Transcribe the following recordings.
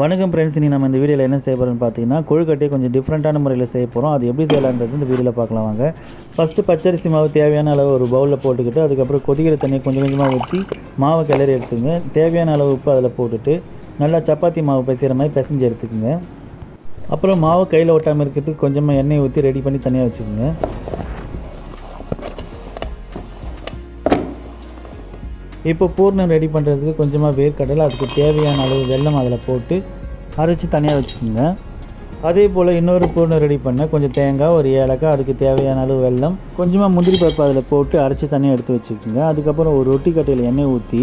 வணக்கம் ஃப்ரெண்ட்ஸ் நீ நம்ம இந்த வீடியோவில் என்ன செய்ய போகிறோம்னு பார்த்தீங்கன்னா கொழுக்கட்டையை கொஞ்சம் டிஃப்ரெண்ட்டான முறையில் செய்ய போகிறோம் அது எப்படி செய்யலான்றது இந்த வீடியோவில் பார்க்கலாம் வாங்க. ஃபஸ்ட்டு பச்சரிசி மாவு தேவையான அளவு ஒரு பவுலில் போட்டுக்கிட்டு அதுக்கப்புறம் கொதிக்கிற தண்ணியை கொஞ்சம் கொஞ்சமாக ஊற்றி மாவை கிளறி எடுத்துங்க தேவையான அளவு உப்பு அதில் போட்டுட்டு நல்லா சப்பாத்தி மாவு பிசைகிற மாதிரி பிசைஞ்சு எடுத்துக்கோங்க. அப்புறம் மாவு கையில் ஒட்டாமல் இருக்கிறதுக்கு கொஞ்சமாக எண்ணெய் ஊற்றி ரெடி பண்ணி தனியாக வச்சுக்கோங்க. இப்போ பூர்ணம் ரெடி பண்ணுறதுக்கு கொஞ்சமாக வேர்க்கடலை அதுக்கு தேவையான அளவு வெல்லம் அதில் போட்டு அரைச்சி தனியாக வச்சுக்கோங்க. அதே போல் இன்னொரு பூர்ணம் ரெடி பண்ண கொஞ்சம் தேங்காய் ஒரு ஏலக்காய் அதுக்கு தேவையான அளவு வெல்லம் கொஞ்சமாக முந்திரி பருப்பு அதில் போட்டு அரைச்சி தனியாக எடுத்து வச்சுக்கோங்க. அதுக்கப்புறம் ஒரு ரொட்டி கட்டையில் எண்ணெய் ஊற்றி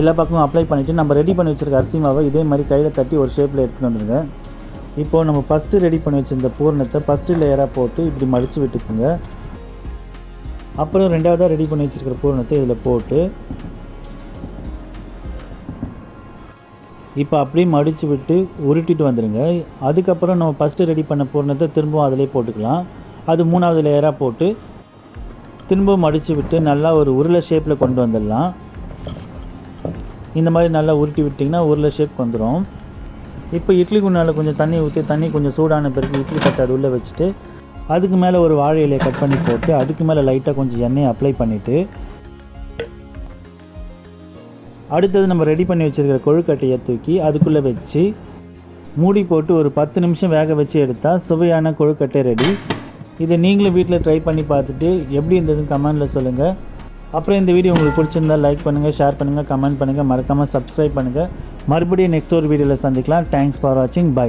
எல்லா பக்கமும் அப்ளை பண்ணிவிட்டு நம்ம ரெடி பண்ணி வச்சுருக்க அரிசி மாவை இதே மாதிரி கையில் தட்டி ஒரு ஷேப்பில் எடுத்துகிட்டு வந்துடுங்க இப்போது நம்ம ஃபஸ்ட்டு ரெடி பண்ணி வச்சுருந்த பூர்ணத்தை ஃபஸ்ட்டு லேயராக போட்டு இப்படி மடித்து விட்டுக்குங்க. அப்புறம் ரெண்டாவதாக ரெடி பண்ணி வச்சுருக்கிற பூரணத்தை இதில் போட்டு இப்போ அப்படியே மடித்து விட்டு உருட்டிட்டு வந்துடுங்க அதுக்கப்புறம் நம்ம ஃபஸ்ட்டு ரெடி பண்ண பூரணத்தை திரும்பவும் அதிலே போட்டுக்கலாம். அது மூணாவது லேயராக போட்டு திரும்பவும் மடித்து விட்டு நல்லா ஒரு உருளை ஷேப்பில் கொண்டு வந்துடலாம். இந்த மாதிரி நல்லா உருட்டி விட்டிங்கன்னா உருளை ஷேப் வந்துடும் இப்போ இட்லி குண்டால கொஞ்சம் தண்ணி ஊற்றி தண்ணி கொஞ்சம் சூடான பிறகு இட்லி கட்டை அது உள்ளே வச்சுட்டு அதுக்கு மேலே ஒரு வாழை இலையை கட் பண்ணி போட்டு அதுக்கு மேலே லைட்டாக கொஞ்சம் எண்ணெயை அப்ளை பண்ணிவிட்டு அடுத்தது நம்ம ரெடி பண்ணி வச்சுருக்கிற கொழுக்கட்டையை தூக்கி அதுக்குள்ளே வச்சு மூடி போட்டு ஒரு பத்து நிமிஷம் வேக வச்சு எடுத்தால் சுவையான கொழுக்கட்டை ரெடி இதை நீங்களும் வீட்டில் ட்ரை பண்ணி பார்த்துட்டு எப்படி இருந்ததுன்னு கமெண்டில் சொல்லுங்கள் அப்புறம் இந்த வீடியோ உங்களுக்கு பிடிச்சிருந்தா லைக் பண்ணுங்கள் ஷேர் பண்ணுங்கள் கமெண்ட் பண்ணுங்கள் மறக்காமல் சப்ஸ்கிரைப் பண்ணுங்கள் மறுபடியும் நெக்ஸ்ட் ஒரு வீடியோவில் சந்திக்கலாம். தேங்க்ஸ் ஃபார் வாட்சிங் பை